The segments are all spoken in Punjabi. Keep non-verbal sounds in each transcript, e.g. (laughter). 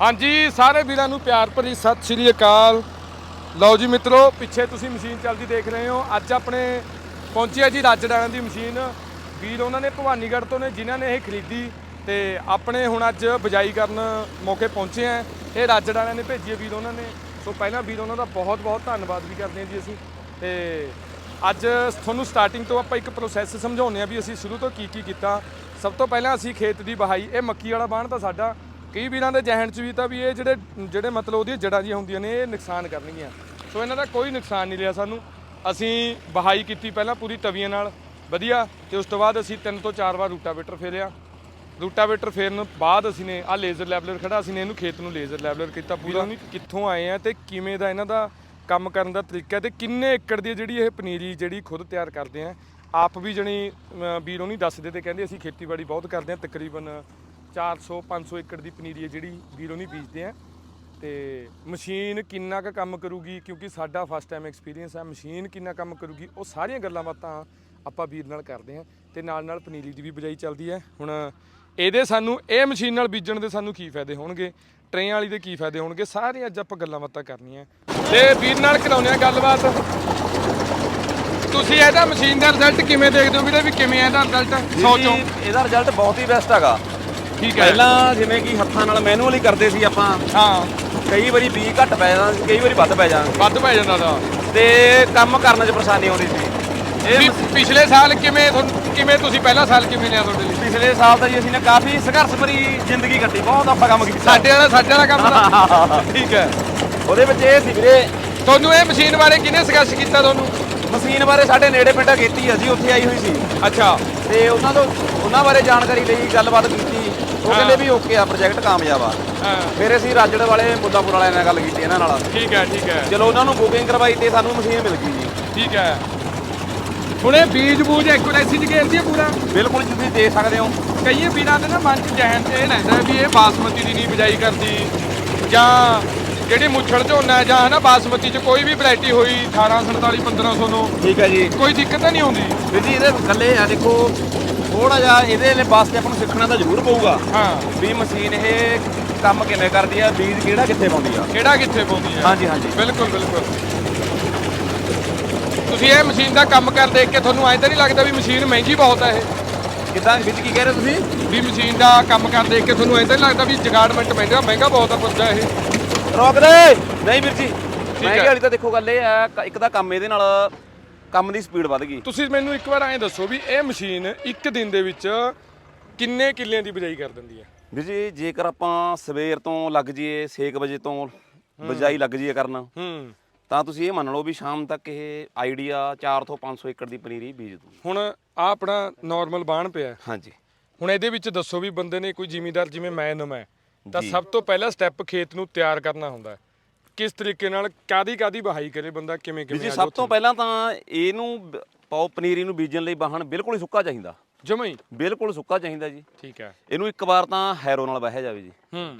ਹਾਂਜੀ, ਸਾਰੇ ਵੀਰਾਂ ਨੂੰ ਪਿਆਰ ਭਰੀ ਸਤਿ ਸ੍ਰੀ ਅਕਾਲ। ਲਓ ਜੀ ਮਿੱਤਰੋ, ਪਿੱਛੇ ਤੁਸੀਂ ਮਸ਼ੀਨ ਚੱਲਦੀ ਦੇਖ ਰਹੇ ਹੋ। ਅੱਜ ਆਪਣੇ ਪਹੁੰਚੀ ਹੈ ਜੀ ਰਾਜਡਾਣਾ ਦੀ ਮਸ਼ੀਨ। ਵੀਰ ਉਹਨਾਂ ਨੇ ਭਵਾਨੀਗੜ੍ਹ ਤੋਂ ਨੇ, ਜਿਨ੍ਹਾਂ ਨੇ ਇਹ ਖਰੀਦੀ ਤੇ ਆਪਣੇ ਹੁਣ ਅੱਜ ਬਜਾਈ ਕਰਨ ਮੌਕੇ ਪਹੁੰਚੇ ਆ ਇਹ ਰਾਜਡਾਣਾ ਨੇ ਭੇਜੀ ਹੈ ਵੀਰ ਉਹਨਾਂ ਨੇ। ਸੋ ਪਹਿਲਾਂ ਵੀਰ ਉਹਨਾਂ ਦਾ ਬਹੁਤ ਬਹੁਤ ਧੰਨਵਾਦ ਵੀ ਕਰਦੇ ਹਾਂ ਜੀ ਅਸੀਂ। ਤੇ ਅੱਜ ਤੁਹਾਨੂੰ ਸਟਾਰਟਿੰਗ ਤੋਂ ਆਪਾਂ ਇੱਕ ਪ੍ਰੋਸੈਸ ਸਮਝਾਉਂਦੇ ਆ ਵੀ ਅਸੀਂ ਸ਼ੁਰੂ ਤੋਂ ਕੀ ਕੀ ਕੀਤਾ। ਸਭ ਤੋਂ ਪਹਿਲਾਂ ਅਸੀਂ ਖੇਤ ਦੀ ਬਹਾਈ ਇਹ ਮੱਕੀ ਵਾਲਾ ਬਾਣ ਤਾਂ ਸਾਡਾ ਕਈ ਵੀਰਾਂ ਦੇ ਜ਼ਹਿਣ ਚ ਵੀ ਤਾਂ ਵੀ ਇਹ ਜਿਹੜੇ ਜਿਹੜੇ ਮਤਲਬ ਉਹਦੀਆਂ ਜੜਾਂ ਜੀਆਂ ਹੁੰਦੀਆਂ ਨੇ, ਇਹ ਨੁਕਸਾਨ ਕਰਨਗੀਆਂ। ਸੋ ਇਹਨਾਂ ਦਾ ਕੋਈ ਨੁਕਸਾਨ ਨਹੀਂ ਲਿਆ ਸਾਨੂੰ। ਅਸੀਂ ਬਹਾਈ ਕੀਤੀ ਪਹਿਲਾਂ ਪੂਰੀ ਤਵੀਆਂ ਨਾਲ। ਵਧੀਆ। ਤੇ ਉਸ ਤੋਂ ਬਾਅਦ ਅਸੀਂ ਤਿੰਨ ਤੋਂ ਚਾਰ ਵਾਰ ਰੂਟਾਵੇਟਰ ਫੇਰਿਆ। ਰੂਟਾਵੇਟਰ ਫੇਰਨ ਬਾਅਦ ਅਸੀਂ ਨੇ ਆ ਲੇਜ਼ਰ ਲੈਵਲਰ ਖੜਾ ਅਸੀਂ ਨੇ ਇਹਨੂੰ ਖੇਤ ਨੂੰ ਲੇਜ਼ਰ ਲੈਵਲਰ ਕੀਤਾ ਪੂਰਾ। ਕਿੱਥੋਂ ਆਏ ਆ ਤੇ ਕਿਵੇਂ ਦਾ ਇਹਨਾਂ ਦਾ ਕੰਮ ਕਰਨ ਦਾ ਤਰੀਕਾ ਹੈ ਤੇ ਕਿੰਨੇ ਏਕੜ ਦੀ ਜਿਹੜੀ ਇਹ ਪਨੀਰੀ ਜਿਹੜੀ ਖੁਦ ਤਿਆਰ ਕਰਦੇ ਆ, ਆਪ ਵੀ ਜਣੀ ਵੀਰੋਂ ਨਹੀਂ ਦੱਸਦੇ ਤੇ ਕਹਿੰਦੇ ਅਸੀਂ ਖੇਤੀਬਾੜੀ ਬਹੁਤ ਕਰਦੇ ਆ, ਤਕਰੀਬਨ 400 500 ਏਕੜ ਦੀ ਪਨੀਰੀ ਹੈ ਜਿਹੜੀ ਵੀਰੋਂ ਨਹੀਂ ਬੀਜਦੇ ਆ। ਤੇ ਮਸ਼ੀਨ ਕਿੰਨਾ ਕੁ ਕੰਮ ਕਰੂਗੀ ਕਿਉਂਕਿ ਸਾਡਾ ਫਸਟ ਟਾਈਮ ਐਕਸਪੀਰੀਅੰਸ ਹੈ ਮਸ਼ੀਨ ਕਿੰਨਾ ਕੰਮ ਕਰੂਗੀ ਉਹ ਸਾਰੀਆਂ ਗੱਲਾਂ ਬਾਤਾਂ ਆਪਾਂ ਵੀਰ ਨਾਲ ਕਰਦੇ ਹਾਂ ਤੇ ਨਾਲ ਨਾਲ ਪਨੀਰੀ ਦੀ ਵੀ ਬਜਾਈ ਚੱਲਦੀ ਹੈ। ਹੁਣ ਇਹਦੇ ਸਾਨੂੰ ਇਹ ਮਸ਼ੀਨ ਨਾਲ ਬੀਜਣ ਦੇ ਸਾਨੂੰ ਕੀ ਫਾਇਦੇ ਹੋਣਗੇ? ਟਰੇਆਂ ਵਾਲੀ ਦੇ ਕੀ ਫਾਇਦੇ ਹੋਣਗੇ? ਸਾਰੀਆਂ ਅੱਜ ਆਪਾਂ ਗੱਲਾਂ ਬਾਤਾਂ ਕਰਨੀਆਂ। ਤੇ ਵੀਰ ਨਾਲ ਕਰਾਉਂਦੇ ਆ ਗੱਲਬਾਤ। ਤੁਸੀਂ ਇਹਦਾ ਮਸ਼ੀਨ ਦਾ ਰਿਜ਼ਲਟ ਕਿਵੇਂ ਦੇਖਦੇ ਹੋ ਵੀਰੇ? ਵੀ ਕਿਵੇਂ ਇਹਦਾ ਰਿਜ਼ਲਟ 100 ਚੋਂ ਜੀ, ਇਹਦਾ ਰਿਜ਼ਲਟ ਬਹੁਤ ਹੀ ਬੈਸਟ ਹੈਗਾ। ਠੀਕ ਹੈ। ਪਹਿਲਾਂ ਜਿਵੇਂ ਕਿ ਹੱਥਾਂ ਨਾਲ ਮੈਨੂਅਲੀ ਕਰਦੇ ਸੀ ਆਪਾਂ। ਹਾਂ। ਕਈ ਵਾਰੀ ਬੀ ਘੱਟ ਪੈ ਜਾਂਦਾ ਸੀ ਕਈ ਵਾਰੀ ਵੱਧ ਪੈ ਜਾਂਦਾ ਵੱਧ ਪੈ ਜਾਂਦਾ ਦਾ ਤੇ ਕੰਮ ਕਰਨ 'ਚ ਪਰੇਸ਼ਾਨੀ ਆਉਂਦੀ ਸੀ। ਇਹ ਪਿਛਲੇ ਸਾਲ ਕਿਵੇਂ ਤੁਹਾਨੂੰ ਕਿਵੇਂ ਤੁਸੀਂ ਪਹਿਲਾ ਸਾਲ ਕਿਵੇਂ ਲਿਆ ਤੁਹਾਡੇ ਲਈ? ਪਿਛਲੇ ਸਾਲ ਤਾਂ ਜੀ ਅਸੀਂ ਨੇ ਕਾਫੀ ਸੰਘਰਸ਼ ਭਰੀ ਜ਼ਿੰਦਗੀ ਕੱਟੀ ਬਹੁਤ ਔਖਾ ਕੰਮ ਕੀਤਾ। ਸਾਡੇ ਵਾਲਾ ਸਾਡੇ ਵਾਲਾ ਕੰਮ ਦਾ (laughs) ਠੀਕ ਹੈ। ਉਹਦੇ ਵਿੱਚ ਇਹ ਸੀ ਵੀਰੇ ਤੁਹਾਨੂੰ ਇਹ ਮਸ਼ੀਨ ਬਾਰੇ ਕਿਹਨੇ ਸੁਜੈਸਟ ਕੀਤਾ ਤੁਹਾਨੂੰ? ਮਸ਼ੀਨ ਬਾਰੇ ਸਾਡੇ ਨੇੜੇ ਪਿੰਡਾਂ ਕੀਤੀ ਅਸੀਂ ਉੱਥੇ ਆਈ ਹੋਈ ਸੀ। ਅੱਛਾ। ਤੇ ਉਹਨਾਂ ਤੋਂ ਉਹਨਾਂ ਬਾਰੇ ਜਾਣਕਾਰੀ ਲਈ ਗੱਲਬਾਤ ਕੀਤੀ। ਉਹ ਕਹਿੰਦੇ ਵੀ ਓਕੇ ਆ ਪ੍ਰੋਜੈਕਟ ਕਾਮਯਾਬ ਆ। ਹਾਂ। ਫਿਰ ਅਸੀਂ ਰਾਜੜ ਵਾਲੇ ਮੁੱਲਾਪੁਰ ਵਾਲਿਆਂ ਨਾਲ ਗੱਲ ਕੀਤੀ ਇਹਨਾਂ ਨਾਲ। ਠੀਕ ਹੈ ਠੀਕ ਹੈ। ਚਲੋ ਉਹਨਾਂ ਨੂੰ ਬੁਕਿੰਗ ਕਰਵਾਈ ਤੇ ਸਾਨੂੰ ਮਸ਼ੀਨ ਮਿਲ ਗਈ ਜੀ। ਠੀਕ ਹੈ। ਹੁਣ ਇਹ ਬੀਜ ਬੂਜ ਐਕੂਰੇਸੀ ਚ ਗੇਰਦੀ ਹੈ ਪੂਰਾ। ਬਿਲਕੁਲ ਤੁਸੀਂ ਦੇਖ ਸਕਦੇ ਹੋ। ਕਈ ਵੀਰਾਂ ਦੇ ਨਾ ਮਨ ਚ ਜਹਨ ਤੇ ਇਹ ਰਹਿੰਦਾ ਵੀ ਇਹ ਬਾਸਮਤੀ ਦੀ ਨਹੀਂ ਬਿਜਾਈ ਕਰਦੀ। ਜਾਂ ਜਿਹੜੀ ਮੁੱਛੜ ਝੋਨਾ ਹੈ ਜਾਂ ਹਨਾ ਬਾਸਮਤੀ ਚ ਕੋਈ ਵੀ ਵੈਰਾਈਟੀ ਹੋਈ 1847 1500 ਨੂੰ। ਠੀਕ ਹੈ ਜੀ। ਕੋਈ ਦਿੱਕਤ ਤਾਂ ਨਹੀਂ ਆਉਂਦੀ। ਵੀਰ ਜੀ ਇਹਦੇ ਗੱਲੇ ਆ ਦੇਖੋ ਥੋੜਾ ਜਿਹਾ ਇਹਦੇ ਲਈ ਵਾਸਤੇ ਆਪਾਂ ਨੂੰ ਸਿੱਖਣਾ ਤਾਂ ਜ਼ਰੂਰ ਪਊਗਾ। ਹਾਂ। ਵੀ ਮਸ਼ੀਨ ਇਹ ਕੰਮ ਕਿਵੇਂ ਕਰਦੀ ਆ ਬੀਜ ਕਿਹੜਾ ਕਿੱਥੇ ਪਾਉਂਦੀ ਆ। ਕਿਹੜਾ ਕਿੱਥੇ ਪਾਉਂਦੀ ਹੈ ਹਾਂਜੀ ਹਾਂਜੀ। ਬਿਲਕੁਲ ਬਿਲਕੁਲ। ਤੁਸੀਂ ਇਹ ਮਸ਼ੀਨ ਦਾ ਕੰਮ ਕਰ ਦੇਖ ਕੇ ਤੁਹਾਨੂੰ ਐਂ ਤਾਂ ਨਹੀਂ ਲੱਗਦਾ ਵੀ ਮਸ਼ੀਨ ਮਹਿੰਗੀ ਬਹੁਤ ਹੈ ਇਹ? ਕਿਦਾਂ ਵਿੱਚ ਕੀ ਕਹਿ ਰਹੇ ਤੁਸੀਂ? ਵੀ ਮਸ਼ੀਨ ਦਾ ਕੰਮ ਕਰ ਦੇਖ ਕੇ ਤੁਹਾਨੂੰ ਐਂ ਤਾਂ ਨਹੀਂ ਲੱਗਦਾ ਵੀ ਜਗਾੜਮੈਂਟ ਮਹਿੰਗਾ ਮਹਿੰਗਾ ਬਹੁਤ ਆ ਪੁੱਛਦਾ ਇਹ। ਰੋਕ ਦੇ! ਨਹੀਂ ਵੀਰ ਜੀ। ਮਹਿੰਗੀ ਵਾਲੀ ਤਾਂ ਦੇਖੋ ਗੱਲ ਇਹ ਆ ਇੱਕ ਤਾਂ ਕੰਮ ਇਹਦੇ ਨਾਲ ਕੰਮ ਦੀ ਸਪੀਡ ਵੱਧ ਗਈ। ਤੁਸੀਂ ਮੈਨੂੰ ਇੱਕ ਵਾਰ ਐਂ ਦੱਸੋ ਵੀ ਇਹ ਮਸ਼ੀਨ ਇੱਕ ਦਿਨ ਦੇ ਵਿੱਚ ਕਿੰਨੇ ਕਿੱਲਿਆਂ ਦੀ ਬਿਜਾਈ ਕਰ ਦਿੰਦੀ ਹੈ? ਵੀਰ ਜੀ ਜੇਕਰ ਆਪਾਂ ਸਵੇਰ ਤੋਂ ਲੱਗ ਜਾਈਏ 6 ਵਜੇ ਤੋਂ ਬਜਾਈ ਲੱਗ ਜਾਈਏ ਕਰਨ ਹੂੰ। ਤਾਂ ਤੁਸੀਂ ਇਹ ਮੰਨ ਲਓ ਵੀ ਸ਼ਾਮ ਤੱਕ ਇਹ ਆਈਡੀਆ 4 ਤੋਂ 500 ਏਕੜ ਦੀ ਪਨੀਰੀ ਬੀਜ ਦੂ ਹੁਣ ਆ ਆਪਣਾ ਨਾਰਮਲ ਬਾਣ ਪਿਆ। ਹਾਂਜੀ। ਹੁਣ ਇਹਦੇ ਵਿੱਚ ਦੱਸੋ ਵੀ ਬੰਦੇ ਨੇ ਕੋਈ ਜ਼ਿਮੀਂਦਾਰ ਜਿਵੇਂ ਮੈਂ ਨੂੰ ਮੈਂ ਤਾਂ। ਸਭ ਤੋਂ ਪਹਿਲਾ ਸਟੈਪ ਖੇਤ ਨੂੰ ਤਿਆਰ ਕਰਨਾ ਹੁੰਦਾ ਹੈ। ਕਿਸ ਤਰੀਕੇ ਨਾਲ ਕਾਦੀ ਕਾਦੀ ਬਹਾਈ ਕਰੇ ਬੰਦਾ ਕਿਵੇਂ ਕਿਵੇਂ ਜੀ ਸਭ ਤੋਂ ਪਹਿਲਾਂ ਤਾਂ ਇਹਨੂੰ ਬ- ਪਾਓ ਪਨੀਰੀ ਨੂੰ ਬੀਜਣ ਲਈ ਬਾਹਣ ਬਿਲਕੁਲ ਹੀ ਸੁੱਕਾ ਚਾਹੀਦਾ। ਜਮਾ ਹੀ? ਬਿਲਕੁਲ ਸੁੱਕਾ ਚਾਹੀਦਾ ਜੀ। ਠੀਕ ਹੈ। ਇਹਨੂੰ ਇੱਕ ਵਾਰ ਤਾਂ ਹੈਰੋ ਨਾਲ ਵਹਿ ਜਾਵੇ ਜੀ। ਹੂੰ।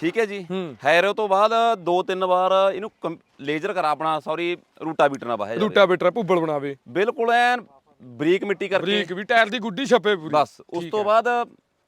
ਠੀਕ ਹੈ ਜੀ। ਹੂੰ। ਹੈਰੋ ਤੋਂ ਬਾਅਦ ਦੋ ਤਿੰਨ ਵਾਰ ਇਹਨੂੰ ਕੰਪ- ਲੇਜ਼ਰ ਕਰਾ ਆਪਣਾ ਸੌਰੀ ਰੂਟਾ ਬੀਟਰ ਨਾਲ ਵਹਿ ਜਾਵੇ। ਰੂਟਾ ਬੇਟਰਾ ਭੁੱਬਲ ਬਣਾਵੇ। ਬਿਲਕੁਲ ਐਨ ਬਰੀਕ ਮਿੱਟੀ ਕਰਕੇ। ਬਰੀਕ ਵੀ ਟਾਇਰ ਦੀ ਗੁੱਡੀ ਛੱਪੇ ਪੂਰੀ। ਬਸ ਉਸ ਤੋਂ ਬਾਅਦ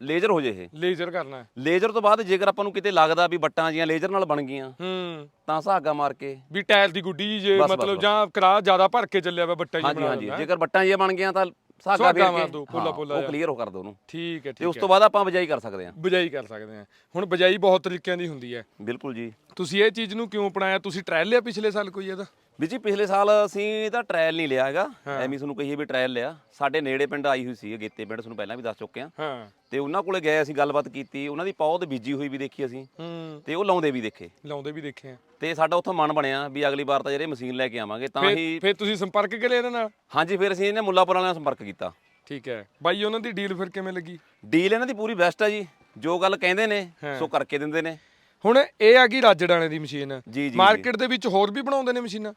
ਲੇਜ਼ਰ ਹੋ ਜੇ ਇਹ। ਲੇਜ਼ਰ ਕਰਨਾ ਹੈ। ਲੇਜ਼ਰ ਤੋਂ ਬਾਅਦ ਜੇਕਰ ਆਪਾਂ ਨੂੰ ਕਿਤੇ ਲੱਗਦਾ ਵੀ ਬੱਟਾਂ ਜੀਆਂ ਲੇਜ਼ਰ ਨਾਲ ਬਣ ਗਈਆਂ ਹੂੰ। ਤਾਂ ਸਹਾਗਾ ਮਾਰ ਕੇ ਵੀ ਟਾਇਰ ਦੀ ਗੁੱਡੀ ਜੀ ਜੇ ਬਸ, ਬਸ, ਮਤਲਬ ਬਸ। ਜਾਂ ਕਰਾ ਜ਼ਿਆਦਾ ਭਰ ਕੇ ਚੱਲਿਆ ਵਾ ਬੱਟਾ ਜੀ ਹਾਂਜੀ ਬਣਾ ਹਾਂਜੀ। ਹੈ। ਜੇਕਰ ਬੱਟਾਂ ਜੀਆਂ ਬਣ ਗਈਆਂ ਤਾਂ ਸਹਾਗਾ ਸੁਹਾਗਾ ਵੇਰ ਮਾਰ ਕੇ ਦਿਓ, ਪੋਲਾ- ਹਾਂ, ਪੋਲਾ ਉਹ ਜਿਹਾ। ਕਲੀਅਰ ਕਰ ਦੋ ਉਹਨੂੰ। ਠੀਕ ਹੈ ਤੇ ਉਸ ਠੀਕ ਤੋਂ ਹੈ। ਬਾਅਦ ਆਪਾਂ ਬਜਾਈ ਕਰ ਸਕਦੇ ਹਾਂ। ਬਜਾਈ ਕਰ ਸਕਦੇ ਆ ਹੁਣ ਬਜਾਈ ਬਹੁਤ ਤਰੀਕਿਆਂ ਦੀ ਹੁੰਦੀ ਹੈ। ਬਿਲਕੁਲ ਜੀ। ਤੁਸੀਂ ਇਹ ਚੀਜ਼ ਨੂੰ ਕਿਉਂ ਅਪਣਾਇਆ? ਤੁਸੀਂ ਟ੍ਰਾਇਲ ਲਿਆ ਪਿਛਲੇ ਸਾਲ ਕੋਈ ਇਹਦਾ? ਵੀ ਜੀ ਪਿਛਲੇ ਸਾਲ ਅਸੀਂ ਇਹਦਾ ਟ੍ਰਾਇਲ ਨਹੀਂ ਲਿਆ ਹੈਗਾ। ਐਵੇਂ ਤੁਹਾਨੂੰ ਕਹੀਏ ਵੀ ਟ੍ਰਾਇਲ ਲਿਆ। ਸਾਡੇ ਨੇੜੇ ਪਿੰਡ ਆਈ ਹੋਈ ਸੀ ਗੇਤੇ ਪਿੰਡ ਤੁਹਾਨੂੰ ਪਹਿਲਾਂ ਵੀ ਦੱਸ ਚੁੱਕੇ ਆ ਹਾਂ। ਤੇ ਉਹਨਾਂ ਕੋਲੇ ਗਏ ਅਸੀਂ ਗੱਲਬਾਤ ਕੀਤੀ। ਉਹਨਾਂ ਦੀ ਪੌਦ ਬੀਜੀ ਹੋਈ ਵੀ ਦੇਖੀ ਅਸੀਂ। ਹੂੰ। ਤੇ ਉਹ ਲਾਉਂਦੇ ਵੀ ਦੇਖੇ। ਲਾਉਂਦੇ ਵੀ ਦੇਖੇ ਆ। ਤੇ ਸਾਡਾ ਉੱਥੋਂ ਮਨ ਬਣਿਆ ਵੀ ਅਗਲੀ ਵਾਰ ਤਾਂ ਜਿਹੜੇ ਮਸ਼ੀਨ ਲੈ ਕੇ ਆਵਾਂਗੇ ਤਾਂ ਹੀ ਫਿਰ ਤੁਸੀਂ ਸੰਪਰਕ ਕਰਿਆ ਇਹਨਾਂ ਨਾਲ? ਹਾਂਜੀ ਫਿਰ ਅਸੀਂ ਇਹਨੇ ਮੁੱਲਾਪੁਰ ਵਾਲਿਆਂ ਨਾਲ ਸੰਪਰਕ ਕੀਤਾ। ਠੀਕ ਹੈ। ਬਾਈ ਉਹਨਾਂ ਦੀ ਡੀਲ ਫਿਰ ਕਿਵੇਂ ਲੱਗੀ? ਡੀਲ ਇਹਨਾਂ ਦੀ ਪੂਰੀ ਬੈਸਟ ਆ ਜੀ। ਜੋ ਗੱਲ ਕਹਿੰਦੇ ਨੇ ਸੋ ਕਰਕੇ ਦਿੰਦੇ ਨੇ। ਹੁਣ ਇਹ ਆ ਗਈ ਰਾਜੜਾਣੇ ਦੀ ਮਸ਼ੀਨ। ਜੀ, ਜੀ, ਜੀ। ਮਾਰਕੀਟ ਦੇ ਵਿੱਚ ਹੋਰ ਵੀ ਬਣਾਉਂਦੇ ਨੇ ਮਸ਼ੀਨਾਂ?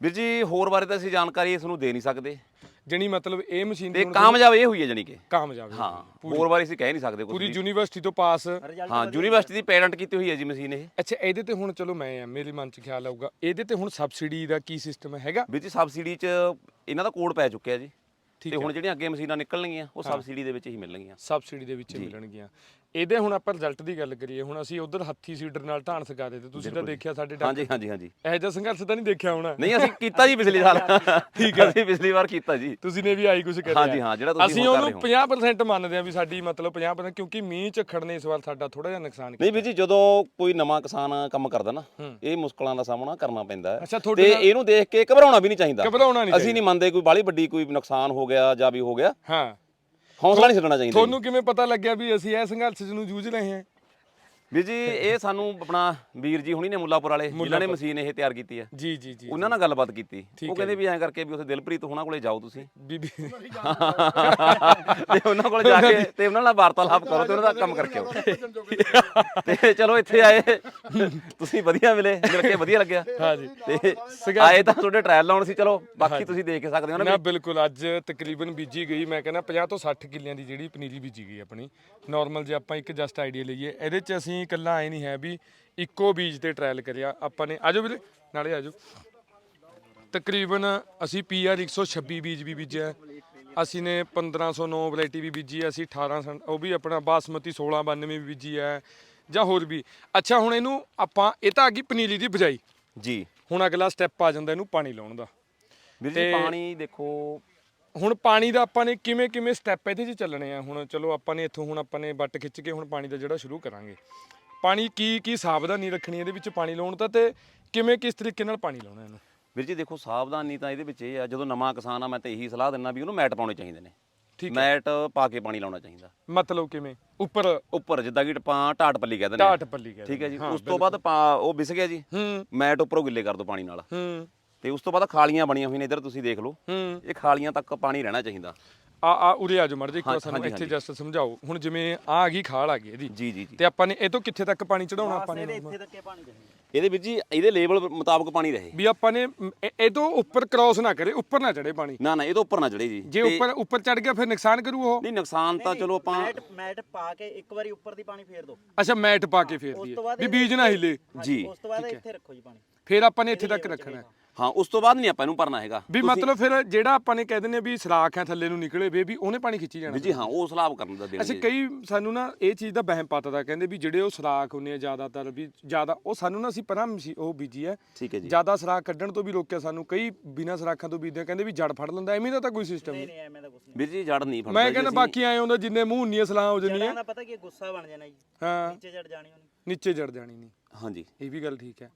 ਵੀਰ ਜੀ ਹੋਰ ਬਾਰੇ ਤਾਂ ਅਸੀਂ ਜਾਣਕਾਰੀ ਇਸ ਨੂੰ ਦੇ ਨਹੀਂ ਸਕਦੇ। ਜਣੀ ਮਤਲਬ ਇਹ ਮਸ਼ੀਨ ਤੇ ਕਾਮਯਾਬ ਇਹ ਹੋਈ ਹੈ ਜਾਨੀ ਕਿ? ਕਾਮਯਾਬ ਹੈ। ਹੋਰ ਬਾਰੇ ਅਸੀਂ ਕਹਿ ਨਹੀਂ ਸਕਦੇ ਕੁਝ ਪੂਰੀ ਯੂਨੀਵਰਸਿਟੀ ਤੋਂ ਪਾਸ। ਹਾਂ ਯੂਨੀਵਰਸਿਟੀ ਦੀ ਪੈਰੈਂਟ ਕੀਤੀ ਹੋਈ ਹੈ ਜੀ ਮਸ਼ੀਨ ਇਹ। ਅੱਛਾ ਇਹਦੇ ਤੇ ਹੁਣ ਚਲੋ ਮੈਂ ਆ ਮੇਰੇ ਮਨ 'ਚ ਖਿਆਲ ਆਊਗਾ। ਇਹਦੇ ਤੇ ਹੁਣ ਸਬਸਿਡੀ ਦਾ ਕੀ ਸਿਸਟਮ ਹੈਗਾ? ਵੀਰ ਜੀ ਸਬਸਿਡੀ 'ਚ ਇਹਨਾਂ ਦਾ ਕੋਡ ਪੈ ਚੁੱਕਿਆ ਜੀ। ਠੀਕ ਤੇ ਹੁਣ ਜਿਹੜੀਆਂ ਅੱਗੇ ਮਸ਼ੀਨਾਂ ਨਿਕਲਣਗੀਆਂ ਉਹ ਸਬਸਿਡੀ ਦੇ ਵਿੱਚ ਹੀ ਮਿਲਣਗੀਆਂ। ਸਬਸਿਡੀ ਦੇ ਵਿੱਚ ਮਿਲਣਗੀਆਂ। ਇਹਦੇ ਹੁਣ ਆਪਾਂ ਰਿਜ਼ਲਟ ਦੀ ਗੱਲ ਕਰੀਏ ਹੁਣ ਅਸੀਂ ਉਧਰ ਹੱਥੀ ਸੀਡਰ ਨਾਲ ਢਾਣ ਸਕਾ ਦੇ ਤੇ ਤੁਸੀਂ ਤਾਂ ਦੇਖਿਆ ਸਾਡੇ ਹਾਂਜੀ ਹਾਂਜੀ ਹਾਂਜੀ। ਇਹੋ ਜਿਹਾ ਸੰਘਰਸ਼ ਤਾਂ ਨਹੀਂ ਦੇਖਿਆ ਹੋਣਾ। ਨਹੀਂ ਅਸੀਂ ਕੀਤਾ ਜੀ ਪਿਛਲੇ ਸਾਲ। (laughs) ਠੀਕ ਹੈ। ਅਸੀਂ ਪਿਛਲੀ ਵਾਰ ਕੀਤਾ ਜੀ। ਤੁਸੀਂ ਨੇ ਵੀ ਆਈ ਕੁਝ ਕਰਿਆ। ਹਾਂਜੀ, ਹਾਂ, ਜਿਹੜਾ ਤੁਸੀਂ ਅਸੀਂ ਉਹਨੂੰ 50% ਮੰਨਦੇ ਆ ਵੀ ਸਾਡੀ ਮਤਲਬ 50% ਕਿਉਂਕਿ ਮੀਂਹ ਝੱਖੜ ਨੇ ਇਸ ਵਾਰ ਸਾਡਾ ਥੋੜਾ ਜਿਹਾ ਨੁਕਸਾਨ ਕੀਤਾ। ਨਹੀਂ ਵੀਰ ਜੀ ਜਦੋਂ ਕੋਈ ਨਵਾਂ ਕਿਸਾਨ ਕੰਮ ਕਰਦਾ ਨਾ। ਇਹ ਮੁਸ਼ਕਲਾਂ ਦਾ ਸਾਹਮਣਾ ਕਰਨਾ ਪੈਂਦਾ ਹੈ। ਤੇ ਇਹਨੂੰ ਦੇਖ ਕੇ ਘਬਰਾਉਣਾ ਵੀ ਨਹੀਂ ਚਾਹੀਦਾ। ਘਬਰਾਉਣਾ ਨਹੀਂ ਅਸੀਂ ਨਹੀਂ ਮੰਨਦੇ ਕੋਈ ਬਾਲੀ ਵੱਡੀ ਕੋਈ ਨੁਕਸਾਨ ਹੋ ਗਿਆ ਜਾਂ ਵੀ ਹੋ ਗਿਆ। ਹਾਂ। ਹੌਸਲਾ ਨਹੀਂ ਛੱਡਣਾ ਚਾਹੀਦਾ ਜੀ। ਤੁਹਾਨੂੰ ਕਿਵੇਂ ਪਤਾ ਲੱਗਿਆ ਵੀ ਅਸੀਂ ਇਹ ਸੰਘਰਸ਼ ਨੂੰ ਜੂਝ ਰਹੇ ਹਾਂ ਵੀਰ ਜੀ ਇਹ ਸਾਨੂੰ ਆਪਣਾ ਵੀਰ ਜੀ ਹੁਣੀ ਨੇ ਮੁੱਲਾਪੁਰ ਵਾਲੇ ਜਿਨ੍ਹਾਂ ਨੇ ਮਸ਼ੀਨ ਇਹ ਤਿਆਰ ਕੀਤੀ ਹੈ। ਜੀ ਜੀ ਜੀ ਉਹਨਾਂ ਨਾਲ ਗੱਲਬਾਤ ਕੀਤੀ। ਉਹ ਕਹਿੰਦੇ ਵੀ ਐਂ ਕਰਕੇ ਵੀ ਉੱਥੇ ਦਿਲਪ੍ਰੀਤ ਹੋਣਾ ਕੋਲੇ ਜਾਓ ਤੁਸੀਂ। ਬੀਬੀ। (laughs) ਤੇ ਉਹਨਾਂ ਕੋਲ ਜਾ ਕੇ ਤੇ ਉਹਨਾਂ ਨਾਲ ਵਾਰਤਾਲਾਪ ਕਰੋ ਤੇ ਉਹਨਾਂ ਦਾ ਕੰਮ ਕਰਕੇ ਆਓ। (laughs) ਤੇ ਚਲੋ ਇੱਥੇ ਆਏ। ਤੁਸੀਂ ਵਧੀਆ ਮਿਲੇ ਮਿਲ ਕੇ ਵਧੀਆ ਲੱਗਿਆ। ਹਾਂ ਜੀ। ਤੇ ਆਏ ਤਾਂ ਤੁਹਾਡੇ ਟ੍ਰਾਇਲ ਲਾਉਣ ਸੀ ਚਲੋ ਬਾਕੀ ਤੁਸੀਂ ਦੇਖ ਸਕਦੇ ਹੋ ਨਾ ਨਾ ਬਿਲਕੁਲ ਅੱਜ ਤਕਰੀਬਨ ਬੀਜੀ ਗਈ ਮੈਂ ਕਹਿੰਦਾ 50 ਤੋਂ 60 ਕਿੱਲਿਆਂ ਦੀ ਜਿਹੜੀ ਪਨੀਰੀ ਬੀਜੀ ਗਈ ਆਪਣੀ। ਨਾਰਮਲ ਜੇ ਆਪਾਂ ਇੱਕ ਜਸਟ ਆਈਡੀਆ ਲਈਏ ਇਹਦੇ ਚ ਅਸੀਂ ਇਕੱਲਾ ਐ ਨਹੀਂ ਹੈ ਵੀ ਇੱਕੋ ਬੀਜ ਤੇ ਟ੍ਰਾਇਲ ਕਰਿਆ ਆਪਾਂ ਨੇ। ਆਜੋ ਵੀਰੇ ਨਾਲੇ ਆਜੋ। ਤਕਰੀਬਨ ਅਸੀਂ ਪੀਆਰ 126 ਬੀਜ ਵੀ ਬੀਜਿਆ। ਅਸੀਂ ਨੇ 1509 ਵੈਰਾਈਟੀ ਵੀ ਬੀਜੀ ਹੈ ਅਸੀਂ 18 ਸੰ- ਉਹ ਵੀ ਆਪਣਾ ਬਾਸਮਤੀ 1692 ਵੀ ਬੀਜੀ ਹੈ ਜਾਂ ਹੋਰ ਵੀ। ਅੱਛਾ ਹੁਣ ਇਹਨੂੰ ਆਪਾਂ ਇਹ ਤਾਂ ਆ ਗਈ ਪਨੀਰੀ ਦੀ ਬਜਾਈ। ਜੀ। ਹੁਣ ਅਗਲਾ ਸਟੈਪ ਆ ਜਾਂਦਾ ਇਹਨੂੰ ਪਾਣੀ ਲਾਉਣ ਦਾ। ਵੀਰ ਜੀ ਪਾਣੀ ਦੇਖੋ ਹੁਣ ਪਾਣੀ ਦਾ ਆਪਾਂ ਨੇ ਕਿਵੇਂ ਕਿਵੇਂ ਸਟੈਪ ਇਹਦੇ 'ਚ ਚੱਲਣੇ ਆ? ਹੁਣ ਚਲੋ ਆਪਾਂ ਨੇ ਇੱਥੋਂ ਹੁਣ ਆਪਾਂ ਨੇ ਬੱਟ ਖਿੱਚ ਕੇ ਹੁਣ ਪਾਣੀ ਦਾ ਜਿਹੜਾ ਸ਼ੁਰੂ ਕਰਾਂਗੇ। ਪਾਣੀ ਕੀ ਕੀ ਸਾਵਧਾਨੀ ਰੱਖਣੀ ਇਹਦੇ ਵਿੱਚ ਪਾਣੀ ਲਾਉਣ ਦਾ ਤੇ ਕਿਵੇਂ ਕਿਸ ਤਰੀਕੇ ਨਾਲ ਪਾਣੀ ਲਾਉਣਾ ਇਹਨੂੰ? ਵੀਰ ਜੀ ਦੇਖੋ ਸਾਵਧਾਨੀ ਤਾਂ ਇਹਦੇ ਵਿੱਚ ਇਹ ਆ ਜਦੋਂ ਨਵਾਂ ਕਿਸਾਨ ਆ ਮੈਂ ਤਾਂ ਇਹੀ ਸਲਾਹ ਦਿੰਦਾ ਵੀ ਉਹਨੂੰ ਮੈਟ ਪਾਉਣੇ ਚਾਹੀਦੇ ਨੇ। ਠੀਕ ਮੈਟ ਪਾ ਕੇ ਪਾਣੀ ਲਾਉਣਾ ਚਾਹੀਦਾ। ਮਤਲਬ ਕਿਵੇਂ? ਉੱਪਰ? ਉੱਪਰ ਜਿੱਦਾਂ ਕਿ ਆਪਾਂ ਢਾਟ ਪੱਲੀ ਕਹਿੰਦੇ ਨੇ ਢਾਟ ਪੱਲੀ ਕਹਿੰਦੇ ਠੀਕ ਹੈ ਜੀ ਉਸ ਤੋਂ ਬਾਅਦ ਪਾ- ਉਹ ਵਿਸ ਗਿਆ ਜੀ। ਹੂੰ। ਮੈਟ ਉੱਪਰੋਂ ਗਿੱਲੇ ਕਰ ਦਿਓ ਪਾਣੀ ਨਾਲ। ਹੂੰ। ਤੇ ਉਸ ਤੋਂ ਬਾਅਦ ਖਾਲੀਆਂ ਬਣੀਆਂ ਹੋਈਆਂ ਨੇ ਇੱਧਰ ਤੁਸੀਂ ਦੇਖ ਲਓ। ਹੂੰ। ਇਹ ਖਾਲੀਆਂ ਤੱਕ ਪਾਣੀ ਰਹਿਣਾ ਚਾਹੀਦਾ। ਆ ਆ ਉਰੇ ਆ ਜਾਓ ਮਰ ਇੱਕ ਵਾਰ ਸਾਨੂੰ ਇੱਥੇ ਜਸਟ ਸਮਝਾਓ। ਹੁਣ ਜਿਵੇਂ ਆ ਆ ਗਈ ਖਾਲ ਆ ਗਈ ਇਹਦੀ। ਜੀ ਜੀ ਜੀ। ਤੇ ਆਪਾਂ ਨੇ ਇਹ ਤੋਂ ਕਿੱਥੇ ਤੱਕ ਪਾਣੀ ਚੜਾਉਣਾ ਆਪਾਂ ਨੇ ਇੱਥੇ ਤੱਕੇ ਪਾਣੀ ਚਾਹੀਦਾ। ਇਹਦੇ ਵਿੱਚ ਜੀ ਇਹਦੇ ਲੇਵਲ ਮੁਤਾਬਕ ਪਾਣੀ ਰਹੇ। ਵੀ ਆਪਾਂ ਨੇ ਇਹ ਤੋਂ ਉੱਪਰ ਕ੍ਰਾਸ ਨਾ ਕਰੇ ਉੱਪਰ ਨਾ ਚੜੇ ਪਾਣੀ। ਨਾ ਨਾ ਇਹ ਤੋਂ ਉੱਪਰ ਨਾ ਚੜੇ ਜੀ। ਜੇ ਉੱਪਰ ਉੱਪਰ ਚੜ ਗਿਆ ਫਿਰ ਨੁਕਸਾਨ ਕਰੂ ਉਹ? ਨਹੀਂ ਨੁਕਸਾਨ ਤਾਂ ਚਲੋ ਆਪਾਂ ਮੈਟ ਮੈਟ ਪਾ ਕੇ ਇੱਕ ਵਾਰੀ ਉੱਪਰ ਦੀ ਪਾਣੀ ਫੇਰ ਦਿਓ ਅੱਛਾ ਮੈਟ ਪਾ ਕੇ ਫੇਰ ਬਾਅਦ ਵੀ ਬੀਜ ਨਾ ਹਿਲੇ। ਜੀ। ਉਸ ਤੋਂ ਬਾਅਦ ਇੱਥੇ ਰੱਖੋ ਜੀ ਪਾਣੀ। ਫਿਰ ਆਪਾਂ ਨੇ ਇੱਥੇ ਤੱਕ ਰੱਖਣਾ ਹੈ। ਹਾਂ ਉਸ ਤੋਂ ਬਾਅਦ ਨਹੀਂ ਆਪਾਂ ਇਹਨੂੰ ਭਰਨਾ ਹੈਗਾ। ਵੀ ਮਤਲਬ ਫਿਰ ਜਿਹੜਾ ਆਪਾਂ ਨੇ ਕਹਿ ਦਿੰਦੇ ਆ ਵੀ ਸਰਾਖ ਹੈ ਥੱਲੇ ਨੂੰ ਨਿਕਲੇ ਵੇ ਵੀ ਉਹਨੇ ਪਾਣੀ ਖਿੱਚੀ ਜਾਣਾ ਵੀ ਜੀ ਹਾਂ ਉਹ ਸਲਾਬ ਕਰਨ ਦਾ ਅੱਛਾ ਦੇਣਗੇ ਕਈ ਸਾਨੂੰ ਨਾ ਇਹ ਚੀਜ਼ ਦਾ ਵਹਿਮ ਪਤਾ ਦਾ ਕਹਿੰਦੇ ਵੀ ਜਿਹੜੇ ਉਹ ਸਰਾਖ ਹੁੰਦੇ ਆ ਜ਼ਿਆਦਾਤਰ ਵੀ ਜ਼ਿਆਦਾ ਉਹ ਸਾਨੂੰ ਨਾ ਅਸੀਂ ਪਰਾਂ ਮਸ਼ੀ- ਉਹ ਬੀਜੀ ਹੈ। ਠੀਕ ਹੈ ਜੀ। ਜ਼ਿਆਦਾ ਸਰਾਖ ਕੱਢਣ ਤੋਂ ਵੀ ਰੋਕਿਆ ਸਾਨੂੰ ਕਈ ਬਿਨਾਂ ਸਰਾਖਾਂ ਤੋਂ ਬੀਜਦੇ ਆ, ਕਹਿੰਦੇ ਵੀ ਜੜ ਫੜ ਲੈਂਦਾ ਐਵੇਂ ਦਾ ਤਾਂ ਕੋਈ ਸਿਸਟਮ ਨਹੀਂ ਨਹੀਂ। ਐਵੇਂ ਦਾ ਕੁਝ ਨਹੀਂ। ਵੀਰ ਜੀ ਜੜ ਨਹੀਂ ਫੜਦਾ ਮੈਂ ਕਹਿੰਦਾ ਬਾਕੀ ਆਏ ਹੁੰਦਾ ਜਿੰਨੇ ਮੂੰਹ ਉਨੀਆਂ ਸਲਾਹ ਹੋ ਜਾਂਦੀਆਂ। ਜੜਾਂ ਦਾ ਪਤਾ ਕੀ ਹੈ, ਗੁੱਸਾ ਬਣ ਜਾਣਾ ਜੀ। ਹਾਂ। ਨੀਚੇ ਚੜ ਜਾਣੀ ਉਹਨੇ। ਨੀਚੇ ਜੜ ਜਾਣੀ ਨਹੀਂ। ਹਾਂਜੀ। ਇਹ ਵੀ ਗੱਲ ਠੀਕ ਹੈ।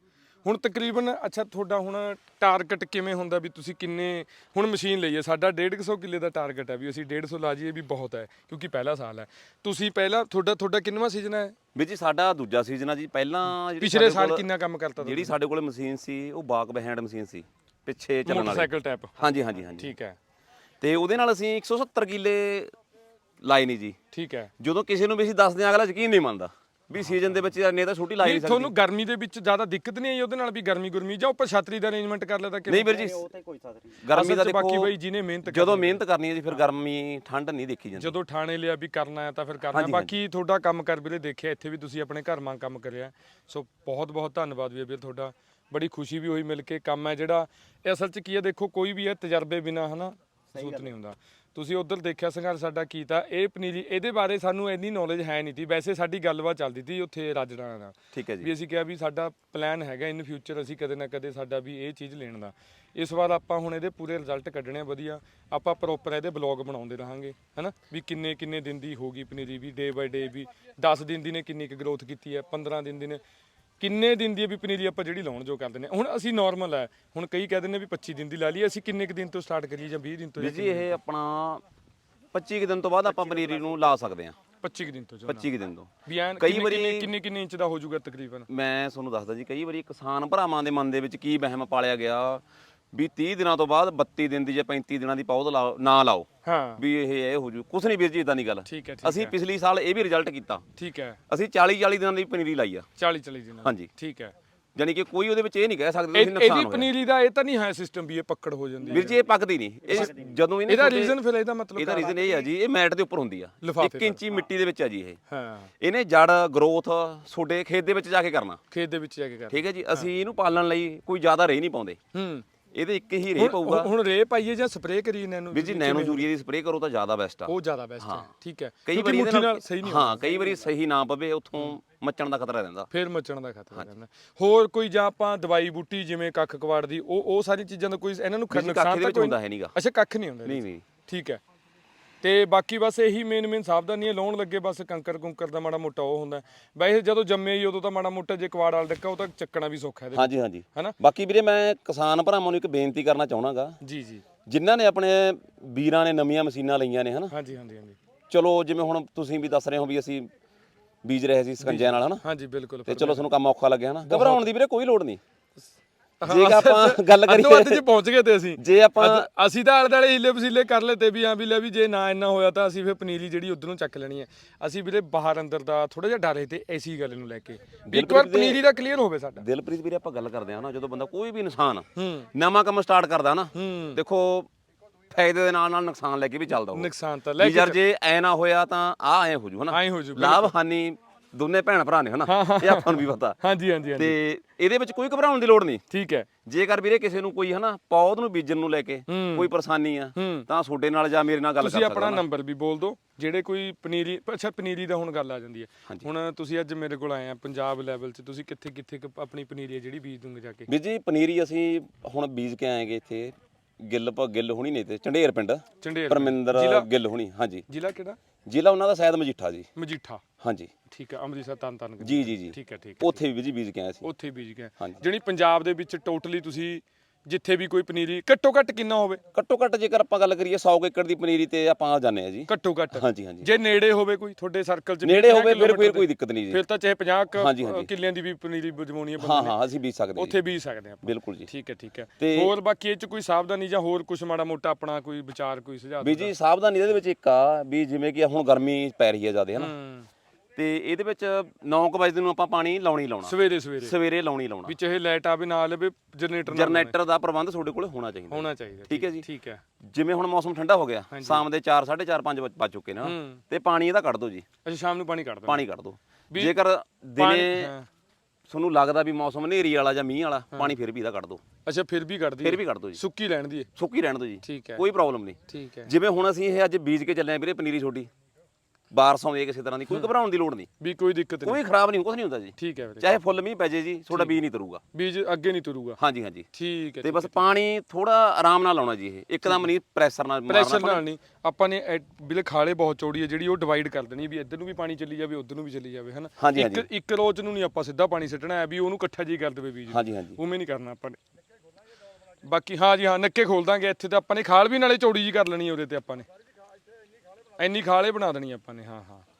ਹੁਣ ਤਕਰੀਬਨ ਅੱਛਾ ਤੁਹਾਡਾ ਹੁਣ ਟਾਰਗੇਟ ਕਿਵੇਂ ਹੁੰਦਾ ਵੀ ਤੁਸੀਂ ਕਿੰਨੇ ਹੁਣ ਮਸ਼ੀਨ ਲਈਏ ਸਾਡਾ 150 ਕਿੱਲੇ ਦਾ ਟਾਰਗੇਟ ਹੈ ਵੀ ਅਸੀਂ 150 ਲਾ ਜਾਈਏ ਵੀ ਬਹੁਤ ਹੈ ਕਿਉਂਕਿ ਪਹਿਲਾ ਸਾਲ ਹੈ। ਤੁਸੀਂ ਪਹਿਲਾ ਤੁਹਾਡਾ ਤੁਹਾਡਾ ਕਿੰਨਵਾਂ ਸੀਜ਼ਨ ਹੈ? ਵੀਰ ਜੀ ਸਾਡਾ ਦੂਜਾ ਸੀਜ਼ਨ ਆ ਜੀ ਪਹਿਲਾਂ ਪਿਛਲੇ ਸਾਲ ਕਿੰਨਾ ਕੰਮ ਕਰਤਾ ਤੁਸੀਂ? ਜਿਹੜੀ ਸਾਡੇ ਕੋਲ ਮਸ਼ੀਨ ਸੀ ਉਹ ਬਾਕ ਬਹਿੈਂਡ ਮਸ਼ੀਨ ਸੀ ਪਿੱਛੇ ਚੱਲਣ ਵਾਲੀ। ਮੋਟਰਸਾਈਕਲ ਟਾਈਪ ਹਾਂਜੀ ਹਾਂਜੀ ਹਾਂਜੀ। ਠੀਕ ਹੈ। ਤੇ ਉਹਦੇ ਨਾਲ ਅਸੀਂ 170 ਕਿੱਲੇ ਲਾਏ ਨਹੀਂ ਜੀ। ਠੀਕ ਹੈ। ਜਦੋਂ ਕਿਸੇ ਨੂੰ ਵੀ ਅਸੀਂ ਦੱਸਦੇ ਹਾਂ ਅਗਲਾ ਯਕੀਨ ਨਹੀਂ ਮੰਨਦਾ। ਵੀ ਸੀਜ਼ਨ ਦੇ ਵਿੱਚ ਨੇ ਤਾਂ ਛੋਟੀ ਲਾਈ ਨਹੀਂ ਨਹੀਂ ਤੁਹਾਨੂੰ ਗਰਮੀ ਦੇ ਵਿੱਚ ਜ਼ਿਆਦਾ ਦਿੱਕਤ ਨਹੀਂ ਆਈ ਉਹਦੇ ਨਾਲ ਵੀ ਗਰਮੀ ਗੁਰਮੀ? ਜਾਂ ਉੱਪਰ ਛਤਰੀ ਦਾ ਅਰੇਂਜਮੈਂਟ ਕਰ ਲੈਦਾ ਨਹੀਂ ਵੀਰ ਜੀ ਉਹ ਤੇ ਕੋਈ ਸਾਥ ਨਹੀਂ। ਗਰਮੀ ਦਾ ਬਾਕੀ ਦੇਖੋ ਬਈ ਜਿਹਨੇ ਮਿਹਨਤ ਕਰਨੀ ਜਦੋਂ ਮਿਹਨਤ ਕਰਨੀ ਹੈ ਜੀ ਫਿਰ ਗਰਮੀ ਠੰਡ ਨਹੀਂ ਦੇਖੀ ਜਾਂਦੀ। ਜਦੋਂ ਠਾਣੇ ਲਿਆ ਵੀ ਕਰਨਾ ਹੈ ਤਾਂ ਫਿਰ ਕਰਨਾ ਹੈ। ਬਾਕੀ ਤੁਹਾਡਾ ਕੰਮ ਕਰ ਵੀਰੇ ਦੇਖਿਆ ਇੱਥੇ ਵੀ ਤੁਸੀਂ ਆਪਣੇ ਘਰ ਵਾਂਗ ਕੰਮ ਕਰਿਆ। ਸੋ ਬਹੁਤ ਬਹੁਤ ਧੰਨਵਾਦ ਵੀਰੇ ਵੀਰ ਤੁਹਾਡਾ। ਬੜੀ ਖੁਸ਼ੀ ਵੀ ਹੋਈ ਮਿਲ ਕੇ ਕੰਮ ਹੈ ਜਿਹੜਾ। ਇਹ ਅਸਲ 'ਚ ਕੀ ਹੈ ਦੇਖੋ ਕੋਈ ਵੀ ਹੈ ਤਜਰਬੇ ਬਿਨਾ ਹਨਾ ਸੂਤ ਨਹੀਂ ਹੁੰਦਾ। ਤੁਸੀਂ ਉਧਰ ਦੇਖਿਆ ਸੰਘਰਸ਼ ਸਾਡਾ ਕੀਤਾ ਇਹ ਪਨੀਰੀ ਇਹਦੇ ਬਾਰੇ ਸਾਨੂੰ ਇੰਨੀ ਨੌਲੇਜ ਹੈ ਨਹੀਂ ਸੀ। ਵੈਸੇ ਸਾਡੀ ਗੱਲਬਾਤ ਚੱਲਦੀ ਸੀ ਉੱਥੇ ਰਾਜੜਾਣਾ ਨਾਲ। ਠੀਕ ਹੈ ਜੀ। ਵੀ ਅਸੀਂ ਕਿਹਾ ਵੀ ਸਾਡਾ ਪਲਾਨ ਹੈਗਾ ਇਨ ਫਿਊਚਰ ਅਸੀਂ ਕਦੇ ਨਾ ਕਦੇ ਸਾਡਾ ਵੀ ਇਹ ਚੀਜ਼ ਲੈਣ ਦਾ। ਇਸ ਵਾਰ ਆਪਾਂ ਹੁਣ ਇਹਦੇ ਪੂਰੇ ਰਿਜ਼ਲਟ ਕੱਢਣੇ ਆ ਵਧੀਆ। ਆਪਾਂ ਪ੍ਰੋਪਰ ਇਹਦੇ ਬਲੌਗ ਬਣਾਉਂਦੇ ਰਹਾਂਗੇ ਹਨਾ? ਵੀ ਕਿੰਨੇ ਕਿੰਨੇ ਦਿਨ ਦੀ ਹੋਗੀ ਪਨੀਰੀ ਵੀ ਡੇ ਬਾਈ ਡੇ ਵੀ। 10 ਦਿਨ ਦੀ ਨੇ ਕਿੰਨੀ ਕੁ ਗਰੋਥ ਕੀਤੀ ਹੈ 15 ਦਿਨ ਦੀ ਨੇ। ਕਿੰਨੇ ਦਿਨ ਦੀ ਵੀ ਪਨੀਰੀ ਆਪਾਂ ਜਿਹੜੀ ਲਾਉਣ ਜੋ ਕਰਦੇ ਨੇ? ਹੁਣ ਅਸੀਂ ਨਾਰਮਲ ਹੈ ਹੁਣ ਕਈ ਕਹਿੰਦੇ ਨੇ ਵੀ 25 ਦਿਨ ਦੀ ਲਾ ਲਈਏ। ਅਸੀਂ ਕਿੰਨੇ ਕੁ ਦਿਨ ਤੋਂ ਸਟਾਰਟ ਕਰੀਏ ਜਾਂ 20 ਦਿਨ ਤੋਂ ਵੀਰ ਜੀ ਇਹ ਆਪਣਾ 25 ਕੁ ਦਿਨ ਤੋਂ ਬਾਅਦ ਆਪਾਂ ਪਨੀਰੀ ਨੂੰ ਲਾ ਸਕਦੇ ਹਾਂ। 25 ਕੁ ਦਿਨ ਤੋਂ ਜੋ 25 ਕੁ ਦਿਨ ਤੋਂ। ਵੀ ਐਨ ਕਈ ਵਾਰੀ- ਕਿੰਨੇ ਕਿੰਨੇ ਕਿੰਨੇ ਇੰਚ ਦਾ ਹੋ ਜਾਊਗਾ ਤਕਰੀਬਨ? ਮੈਂ ਤੁਹਾਨੂੰ ਦੱਸਦਾ ਜੀ ਕਈ ਵਾਰੀ ਕਿਸਾਨ ਭਰਾਵਾਂ ਦੇ ਮਨ ਦੇ ਵਿੱਚ ਕੀ ਵਹਿਮ ਪਾਲਿਆ ਗਿਆ। ਵੀ 30 ਦਿਨਾਂ ਤੋਂ ਬਾਅਦ 32 ਦਿਨ ਦੀ ਜਾਂ 35 ਦਿਨਾਂ ਦੀ ਪੌਦ ਲਾਓ ਨਾ ਲਾਓ। ਹਾਂ। ਵੀ ਇਹ ਇਹ ਹੋ ਜੂ। ਕੁਛ ਨਹੀਂ ਵੀਰ ਜੀ ਇਦਾਂ ਦੀ ਗੱਲ। ਠੀਕ ਹੈ ਠੀਕ ਅਸੀਂ ਪਿਛਲੀ ਸਾਲ ਇਹ ਵੀ ਰਿਜ਼ਲਟ ਕੀਤਾ। ਠੀਕ ਹੈ। ਅਸੀਂ 40 40 ਦਿਨਾਂ ਦੀ ਪਨੀਰੀ ਲਾਈ ਆ। 40 40 ਦਿਨ ਹਾਂਜੀ। ਠੀਕ ਹੈ। ਯਾਨੀ ਕਿ ਕੋਈ ਉਹਦੇ ਵਿੱਚ ਇਹ ਨਹੀਂ ਕਹਿ ਸਕਦੇ ਤੁਸੀਂ ਨੁਕਸਾਨ ਇਹਦੀ ਪਨੀਰੀ ਦਾ ਇਹ ਤਾਂ ਨਹੀਂ ਹੈ ਸਿਸਟਮ ਵੀ ਇਹ ਪੱਕੜ ਹੋ ਜਾਂਦੀ ਹੈ ਵੀਰ ਜੀ ਇਹ ਪੱਕਦੀ ਨਹੀਂ। ਇਹ ਜਦੋਂ ਇਹਨੇ ਇਹਦਾ ਰੀਜ਼ਨ ਫਿਰ ਇਹਦਾ ਮਤਲਬ ਇਹਦਾ ਰੀਜ਼ਨ ਇਹ ਆ ਜੀ ਇਹ ਮੈਟ ਦੇ ਉੱਪਰ ਹੁੰਦੀ ਆ। ਲਿਫਾਫੇ 1 ਇੰਚੀ ਮਿੱਟੀ ਦੇ ਵਿੱਚ ਆ ਜੀ ਇਹ। ਹਾਂ। ਇਹਨੇ ਜੜ ਗਰੋਥ ਤੁਹਾਡੇ ਖੇਤ ਦੇ ਵਿੱਚ ਜਾ ਕੇ ਕਰਨਾ। ਖੇਤ ਦੇ ਵਿੱਚ ਜਾ ਕੇ ਕਰ ਠੀਕ ਹੈ ਜੀ ਅਸੀਂ ਇਹਨੂੰ ਪਾਲਣ ਲਈ ਕੋਈ ਜ਼ਿਆਦਾ ਰੇ ਨਹੀਂ ਪਾਉਂਦੇ। ਹੂੰ। ਇਹਦੇ ਇੱਕ ਹੀ ਰੇ ਪਊਗਾ। ਹੁਣ ਰੇ ਪਾਈਏ ਜਾਂ ਸਪਰੇਅ ਕਰੀਏ ਇਹਨਾਂ ਨੂੰ ਵੀਰ ਜੀ ਨੈਨੋ ਯੂਰੀਆ ਦੀ ਸਪਰੇਅ ਕਰੋ ਤਾਂ ਜ਼ਿਆਦਾ ਬੈਸਟ ਆ। ਉਹ ਜ਼ਿਆਦਾ ਬੈਸਟ ਹੈ। ਠੀਕ ਹੈ। ਕਈ ਵਾਰੀ ਇਹਦੇ ਨਾਲ ਸਹੀ ਨਹੀਂ ਹਾਂ ਕਈ ਵਾਰੀ ਸਹੀ ਨਾ ਪਵੇ ਉੱਥੋਂ ਮੱਚਣ ਦਾ ਖਤਰਾ ਰਹਿੰਦਾ। ਫੇਰ ਮੱਚਣ ਦਾ ਖਤਰਾ ਰਹਿੰਦਾ। ਹੋਰ ਕੋਈ ਜਾਂ ਆਪਾਂ ਦਵਾਈ ਬੂਟੀ ਜਿਵੇਂ ਕੱਖ ਕਵਾੜ ਦੀ ਉਹ ਉਹ ਸਾਰੀ ਚੀਜ਼ਾਂ ਦਾ ਕੋਈ ਇਹਨਾਂ ਨੂੰ ਨੁਕਸਾਨ ਤਾਂ ਕੋਈ ਹੁੰਦਾ ਹੈ ਨੀਗਾ। ਅੱਛਾ ਕੱਖ ਨਹੀਂ ਹੁੰਦਾ ਨਹੀਂ ਨਹੀਂ। ਠੀਕ ਹੈ। ਤੇ ਬਾਕੀ ਬਸ ਇਹੀ ਮੇਨ ਮੇਨ ਸਾਵਧਾਨੀਆਂ ਲਾਉਣ ਲੱਗੇ ਬਸ ਕੰਕਰ ਕੁੰਕਰ ਦਾ ਮਾੜਾ ਮੋਟਾ ਉਹ ਹੁੰਦਾ। ਵੈਸੇ ਜਦੋਂ ਜੰਮੇ ਹੀ ਉਦੋਂ ਤਾਂ ਮਾੜਾ ਮੋਟਾ ਜੇ ਕਵਾੜ ਵਾਲ ਡੱਕਾ ਉਹ ਤਾਂ ਚੱਕਣਾ ਵੀ ਸੌਖਾ ਇਹਦੇ ਹਾਂਜੀ ਹਾਂਜੀ। ਹਨਾ? ਬਾਕੀ ਵੀਰੇ ਮੈਂ ਕਿਸਾਨ ਭਰਾਵਾਂ ਨੂੰ ਇੱਕ ਬੇਨਤੀ ਕਰਨਾ ਚਾਹਣਾਗਾ ਜੀ ਜੀ। ਜਿਨ੍ਹਾਂ ਨੇ ਆਪਣੇ ਵੀਰਾਂ ਨੇ ਨਵੀਆਂ ਮਸ਼ੀਨਾਂ ਲਈਆਂ ਨੇ ਹਨਾ? ਹਾਂਜੀ ਹਾਂਜੀ ਹਾਂਜੀ। ਚਲੋ ਜਿਵੇਂ ਹੁਣ ਤੁਸੀਂ ਵੀ ਦੱਸ ਰਹੇ ਹੋ ਵੀ ਅਸੀਂ ਬੀਜ ਰਹੇ ਸੀ ਸਕੰਜਿਆਂ ਨਾਲ ਹਨਾ? ਹਾਂਜੀ ਬਿਲਕੁਲ ਤੇ ਚਲੋ ਤੁਹਾਨੂੰ ਕੰਮ ਔਖਾ ਲੱਗਿਆ ਹਨਾ? ਘਬਰਾਉਣ ਦੀ ਵੀਰੇ ਕੋਈ ਲੋੜ ਨਹੀਂ। ਜੇ ਆਪਾਂ ਗੱਲ ਅੱਧੋ ਅੱਧ ਕਰੀਏ ਚ ਪਹੁੰਚ ਗਏ ਤੇ ਅਸੀਂ। ਜੇ ਆਪਾਂ ਅਸੀਂ ਤਾਂ ਆਲੇ ਦੁਆਲੇ ਹੀਲੇ ਵਸੀਲੇ ਕਰ ਲਏ ਵੀ ਆ ਵੀ ਲੈ ਵੀ ਜੇ ਨਾ ਇੰਨਾ ਹੋਇਆ ਤਾਂ ਅਸੀਂ ਫਿਰ ਪਨੀਰੀ ਜਿਹੜੀ ਉਧਰੋਂ ਚੱਕ ਲੈਣੀ ਹੈ। ਅਸੀਂ ਵੀਰੇ ਬਾਹਰ ਅੰਦਰ ਦਾ ਥੋੜਾ ਜਿਹਾ ਡਰ ਹੈ ਤੇ ਐਸੀ ਗੱਲ ਨੂੰ ਲੈ ਕੇ। ਇੱਕ ਵਾਰ ਪਨੀਰੀ ਦਾ ਕਲੀਅਰ ਹੋਵੇ ਸਾਡਾ। ਦਿਲਪ੍ਰੀਤ ਵੀਰੇ ਆਪਾਂ ਗੱਲ ਕਰਦੇ ਹਾਂ ਨਾ ਜਦੋਂ ਬੰਦਾ ਕੋਈ ਵੀ ਇਨਸਾਨ ਹੂੰ। ਨਵਾਂ ਕੰਮ ਸਟਾਰਟ ਕਰਦਾ ਨਾ ਹੂੰ। ਦੇਖੋ ਫਾਇਦੇ ਦੇ ਨਾਲ ਨਾਲ ਨੁਕਸਾਨ ਲੈ ਕੇ ਵੀ ਚੱਲਦਾ ਉਹ ਨੁਕਸਾਨ ਤਾਂ ਲੈ ਕੇ ਯਾਰ ਜੇ ਐ ਨਾ ਹੋਇਆ ਤਾਂ ਆ ਐ ਹੋ ਜੂ ਹਨਾ? ਹੋ ਲਾਭ ਹਾਨੀ ਦੋਨੇ ਭੈਣ ਭਰਾ ਨੇ ਹਨਾ? ਇਹ ਆਪਾਂ ਨੂੰ ਵੀ ਪਤਾ। ਹਾਂਜੀ ਹਾਂਜੀ ਹਾਂਜੀ। ਤੇ ਇਹਦੇ ਵਿੱਚ ਕੋਈ ਘਬਰਾਉਣ ਦੀ ਲੋੜ ਨਹੀਂ। ਠੀਕ ਹੈ। ਜੇਕਰ ਵੀਰੇ ਕਿਸੇ ਨੂੰ ਕੋਈ ਹਨਾ ਪੌਦ ਨੂੰ ਬੀਜਣ ਨੂੰ ਲੈ ਕੇ। ਕੋਈ ਪਰੇਸ਼ਾਨੀ ਆ ਤਾਂ ਤੁਹਾਡੇ ਨਾਲ ਜਾਂ ਮੇਰੇ ਨਾਲ ਗੱਲ ਕਰ ਤੁਸੀਂ ਸਕਦਾ ਆਪਣਾ ਨਾ। ਨੰਬਰ ਵੀ ਬੋਲ ਦਿਓ। ਜਿਹੜੇ ਕੋਈ ਪਨੀਰੀ ਅੱਛਾ ਪਨੀਰੀ ਦਾ ਹੁਣ ਗੱਲ ਆ ਜਾਂਦੀ ਹੈ। ਹੁਣ ਤੁਸੀਂ ਅੱਜ ਮੇਰੇ ਕੋਲ ਆਏ ਆ ਪੰਜਾਬ ਲੈਵਲ 'ਚ। ਤੁਸੀਂ ਕਿੱਥੇ ਕਿੱਥੇ ਆਪਣੀ ਪਨੀਰੀ ਜਿਹੜੀ ਬੀਜ ਦੂੰਗੇ ਜਾ ਕੇ? ਵੀਰ ਜੀ ਪਨੀਰੀ ਅਸੀਂ ਹੁਣ ਬੀਜ ਕੇ ਆਏਗੇ ਇੱਥੇ। ਗਿੱਲ ਪ ਗਿੱਲ ਹੁਣੀ ਨੇ ਤੇ ਚੰਡੇਰ ਪਿੰਡ। ਚੰਡੇਰ ਪਰਮਿੰਦਰ? ਗਿੱਲ ਹੁਣੀ ਹਾਂਜੀ। ਜ਼ਿਲ੍ਹਾ ਕਿਹੜਾ? ਜ਼ਿਲ੍ਹਾ ਉਹਨਾਂ ਦਾ ਸ਼ਾਇਦ ਮਜੀਠਾ ਜੀ। ਮਜੀਠਾ। ਹਾਂਜੀ। ਠੀਕ ਹੈ ਅੰਮ੍ਰਿਤਸਰ ਤਨ ਤਨ ਜੀ ਜੀ ਜੀ। ਠੀਕ ਹੈ ਠੀਕ ਹੈ ਉੱਥੇ ਵੀ ਜੀ ਬੀਜ ਕੇ ਆਏ ਸੀ। ਉੱਥੇ ਬੀਜ ਗਏ ਹਾਂਜੀ। ਜਿਹੜੀ ਪੰਜਾਬ ਦੇ ਵਿੱਚ ਟੋਟਲੀ ਤੁਸੀਂ ਜਿੱਥੇ ਵੀ ਕੋਈ ਪਨੀਰੀ ਘੱਟੋ ਘੱਟ ਕਿੰਨਾ ਹੋਵੇ? ਘੱਟੋ ਘੱਟ ਜੇਕਰ ਆਪਾਂ ਗੱਲ ਕਰੀਏ 100 ਏਕੜ ਦੀ ਪਨੀਰੀ ਤੇ ਆਪਾਂ ਆ ਜਾਂਦੇ ਆ ਜੀ। ਘੱਟੋ ਘੱਟ? ਹਾਂਜੀ ਹਾਂਜੀ। ਜੇ ਨੇੜੇ ਹੋਵੇ ਕੋਈ ਤੁਹਾਡੇ ਸਰਕਲ 'ਚ ਨੇੜੇ 50 ਹੋਵੇ ਫਿਰ ਫਿਰ ਕੋਈ ਦਿੱਕਤ ਨਹੀਂ ਜੀ। ਫਿਰ ਤਾਂ ਚਾਹੇ 50 ਕੁ, ਹਾਂਜੀ, ਅ, ਹਾਂਜੀ। ਕਿੱਲਿਆਂ ਦੀ ਵੀ ਪਨੀਰੀ ਬਜਵਾਉਣੀ ਹੈ ਹਾਂ ਬੰਦੇ ਨੇ। ਹਾਂ ਅਸੀਂ ਬੀਜ ਸਕਦੇ ਜੀ ਉੱਥੇ ਬੀਜ ਸਕਦੇ ਆਪਾਂ। ਬਿਲਕੁਲ ਜੀ। ਠੀਕ ਹੈ ਠੀਕ ਹੈ। ਤੇ- ਹੋਰ ਬਾਕੀ ਇਹ 'ਚ ਕੋਈ ਸਾਵਧਾਨੀ ਜਾਂ ਹੋਰ ਕੁਝ ਮਾੜਾ ਮੋਟਾ ਆਪਣਾ ਕੋਈ ਵਿਚਾਰ ਕੋਈ ਸੁਝਾਅ ਵੀ ਜੀ ਸਾਵਧਾਨੀ ਇਹਦੇ ਵਿੱਚ ਇੱਕ ਆ ਵੀ ਜਿਵੇਂ ਕਿ ਹੁਣ ਗਰਮੀ ਪੈ ਰਹੀ ਹੈ ਜ਼ਿਆਦਾ ਹਨਾ ਹੂੰ। ਤੇ ਇਹਦੇ ਵਿੱਚ 9 ਵਜੇ ਨੂੰ ਆਪਾਂ ਪਾਣੀ ਲਾਉਣੀ ਲਾਉਣਾ। ਸਵੇਰੇ ਸਵੇਰੇ। ਸਵੇਰੇ ਲਾਉਣੀ ਲਾਉਣਾ। ਵੀ ਚਾਹੇ ਲਾਈਟ ਆਵੇ ਨਾ ਲਵੇ ਜਨਰੇਟਰ ਨਾਲ ਜਨਰੇਟਰ ਦਾ ਪ੍ਰਬੰਧ ਤੁਹਾਡੇ ਕੋਲ ਹੋਣਾ ਚਾਹੀਦਾ। ਹੋਣਾ ਚਾਹੀਦਾ ਠੀਕ ਹੈ ਜੀ? ਠੀਕ ਹੈ। ਜਿਵੇਂ ਹੁਣ ਮੌਸਮ ਠੰਡਾ ਹੋ ਗਿਆ ਸ਼ਾਮ ਦੇ 4 4:30 5 ਵੱਜ ਚੁੱਕੇ ਨੇ ਤੇ ਪਾਣੀ ਇਹਦਾ ਕੱਢ ਦਿਓ ਜੀ। ਅੱਛਾ ਸ਼ਾਮ ਨੂੰ ਪਾਣੀ ਕੱਢ ਦੋ ਪਾਣੀ ਕੱਢ ਦਿਓ। ਜੇਕਰ ਦਿਨੇ। ਤੁਹਾਨੂੰ ਲੱਗਦਾ ਵੀ ਮੌਸਮ ਹਨੇਰੀ ਵਾਲਾ ਜਾਂ ਮੀਂਹ ਵਾਲਾ ਪਾਣੀ ਫਿਰ ਵੀ ਇਹਦਾ ਕੱਢ ਦਿਓ। ਅੱਛਾ ਫਿਰ ਵੀ ਕੱਢਦੀ ਫਿਰ ਵੀ ਕੱਢ ਦਿਓ ਜੀ। ਸੁੱਕੀ ਰਹਿਣ ਦੀ। ਸੁੱਕੀ ਰਹਿਣ ਦਿਓ ਜੀ। ਠੀਕ ਹੈ। ਕੋਈ ਪ੍ਰੋਬਲਮ ਨਹੀਂ। ਠੀਕ ਹੈ। ਜਿਵੇਂ ਹੁਣ ਅਸੀਂ ਇਹ ਅੱਜ ਬੀਜ ਕੇ ਚੱਲੇ ਆ ਵੀਰੇ ਪਨੀਰੀ ਛੋਡੀ ਬਾਰਸ ਆਉਂਦੀ ਹੈ ਕਿਸੇ ਤਰ੍ਹਾਂ ਦੀ ਕੋਈ ਘਬਰਾਉਣ ਦੀ ਲੋੜ ਨਹੀਂ। ਵੀ ਕੋਈ ਦਿੱਕਤ ਨਹੀਂ। ਕੋਈ ਖਰਾਬ ਨਹੀਂ ਕੁਝ ਨਹੀਂ ਹੁੰਦਾ ਜੀ। ਠੀਕ ਹੈ ਵੀਰੇ। ਚਾਹੇ ਫੁੱਲ ਮੀਂਹ ਪੈ ਜੇ ਜੀ ਤੁਹਾਡਾ ਬੀਜ ਨਹੀਂ ਤਰੂਗਾ। ਬੀਜ ਅੱਗੇ ਨਹੀਂ ਤੁਰੂਗਾ। ਹਾਂਜੀ ਹਾਂਜੀ। ਠੀਕ ਹੈ ਤੇ ਬਸ ਪਾਣੀ ਥੋੜਾ ਆਰਾਮ ਨਾਲ ਲਾਉਣਾ ਜੀ ਇਹ। ਇੱਕਦਮ ਨਹੀਂ ਪ੍ਰੈਸ਼ਰ ਨਾਲ ਪ੍ਰੈਸ਼ਰ ਨਾਲ ਨਹੀਂ। ਆਪਾਂ ਨੇ ਬਿਲੇ ਖਾਲੇ ਬਹੁਤ ਚੌੜੀ ਹੈ ਜਿਹੜੀ ਉਹ ਡਿਵਾਈਡ ਕਰ ਦੇਣੀ ਵੀ ਇੱਧਰ ਨੂੰ ਵੀ ਪਾਣੀ ਚੱਲੀ ਜਾਵੇ ਉੱਧਰ ਨੂੰ ਵੀ ਚੱਲੀ ਜਾਵੇ ਹਨਾ? ਇੱਕ। ਇੱਕ ਰੋਜ਼ ਨੂੰ ਨਹੀਂ ਆਪਾਂ ਸਿੱਧਾ ਪਾਣੀ ਸਿੱਟਣਾ ਹੈ ਵੀ ਉਹਨੂੰ ਇਕੱਠਾ ਜੀ ਕਰ ਦੇਵੇ ਬੀਜ। ਹਾਂਜੀ ਹਾਂਜੀ। ਉਵੇਂ ਨਹੀਂ ਕਰਨਾ ਆਪਾਂ ਨੇ। ਬਾਕੀ ਹਾਂ ਜੀ ਹਾਂ ਨੱਕੇ ਖੋਲ ਦਾਂਗੇ ਇੱਥੇ ਤਾਂ ਆਪਾਂ ਨੇ ਖਾਲ ਵੀ ਨਾਲੇ ਚੌੜੀ ਜੀ ਕਰ ਲੈਣੀ ਉਹਦੇ ਤੇ ਆਪਾਂ ਨੇ। ਇੰਨੀ ਖਾਲੇ ਬਣਾ ਦੇਣੀ ਆਪਾਂ ਨੇ ਹਾਂ ਹਾਂ।